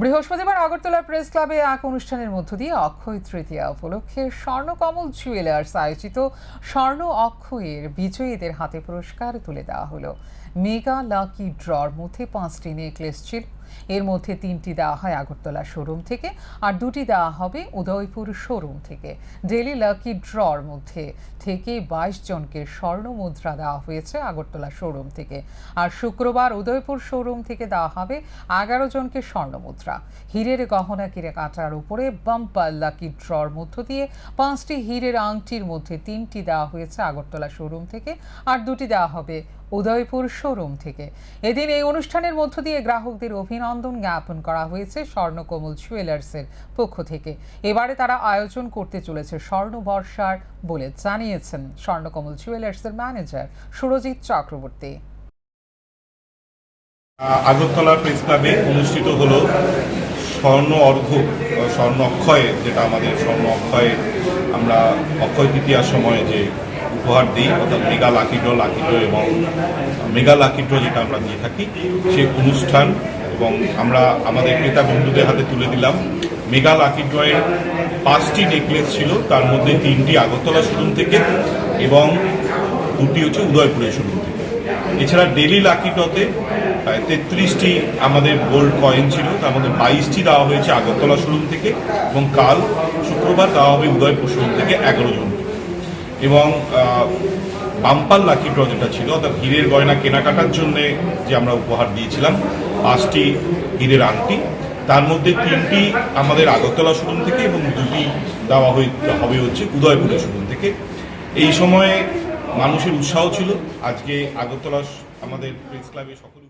বৃহস্পতিবার আগরতলা প্রেস ক্লাবে এক অনুষ্ঠানের মধ্য দিয়ে অক্ষয় তৃতীয়া উপলক্ষে স্বর্ণকমল জুয়েলার্স আয়োজিত স্বর্ণ অক্ষয়ের বিজয়ীদের হাতে পুরস্কার তুলে দেওয়া হলো। মেগা লাকি ড্রর মধ্যে পাঁচটি নেকলেস ছিল। এর মধ্যে তিনটি দেওয়া হয় আগরতলা শোরুম থেকে, আর দুটি দেওয়া হবে উদয়পুর শোরুম থেকে। ডেলি লাকি ড্রর মধ্যে থেকে বাইশ জনকে স্বর্ণ মুদ্রা দেওয়া হয়েছে আগরতলা শোরুম থেকে। আর শুক্রবার উদয়পুর শোরুম থেকে দেওয়া হবে এগারো জনকে স্বর্ণ মুদ্রা। হীরের গহনা কিরে কাটার উপরে বাম্পার লাকি ড্রর মধ্য দিয়ে পাঁচটি হীরের আংটির মধ্যে তিনটি দেওয়া হয়েছে আগরতলা শোরুম থেকে, আর দুটি দেওয়া হবে উদয়পুর শোরুম থেকে। এদিন এই অনুষ্ঠানের মধ্য দিয়ে গ্রাহকদের অভিনন্দন জ্ঞাপন করা হয়েছে স্বর্ণকমল জুয়েলার্সের পক্ষ থেকে। এবারে তারা আয়োজন করতে চলেছে স্বর্ণ বর্ষার বলে জানিয়েছেন স্বর্ণকমল জুয়েলার্সের ম্যানেজার সুরজিৎ চক্রবর্তী। আগরতলা প্রেস ক্লাবে অনুষ্ঠিত হলো স্বর্ণ অর্ঘ স্বর্ণ অক্ষয়ে, যেটা আমাদের স্বর্ণ অক্ষয়ে, আমরা অক্ষয় তৃতীয়ার সময় যে উপহার দিই, অর্থাৎ মেগা লাকি ড্র এবং মেগা লাকি যেটা আমরা দিয়ে থাকি, সেই অনুষ্ঠান এবং আমরা আমাদের ক্রেতা বন্ধুদের হাতে তুলে দিলাম। মেগা লাকি ড্রয়ের পাঁচটি নেকলেস ছিল, তার মধ্যে তিনটি আগরতলা শোরুম থেকে এবং দুটি হচ্ছে উদয়পুরের শোরুম থেকে। এছাড়া ডেলি লাকি ডতে তেত্রিশটি আমাদের গোল্ড কয়েন ছিল, তার মধ্যে বাইশটি দেওয়া হয়েছে আগরতলা শোরুম থেকে এবং কাল শুক্রবার দেওয়া হবে উদয়পুর শোরুম থেকে এগারো জন। এবং বাম্পার লাকি ড্র যেটা ছিল অর্থাৎ হীরের গয়না কেনাকাটার জন্য যে আমরা উপহার দিয়েছিলাম, পাঁচটি হীরের আংটি। তার মধ্যে তিনটি আমাদের আগরতলা শোরুম থেকে এবং দুটি দেওয়া হবে হচ্ছে উদয়পুরের শোরুম থেকে। এই সময়ে মানুষের উৎসাহ ছিল। আজকে আগরতলা আমাদের প্রেস ক্লাবে সকল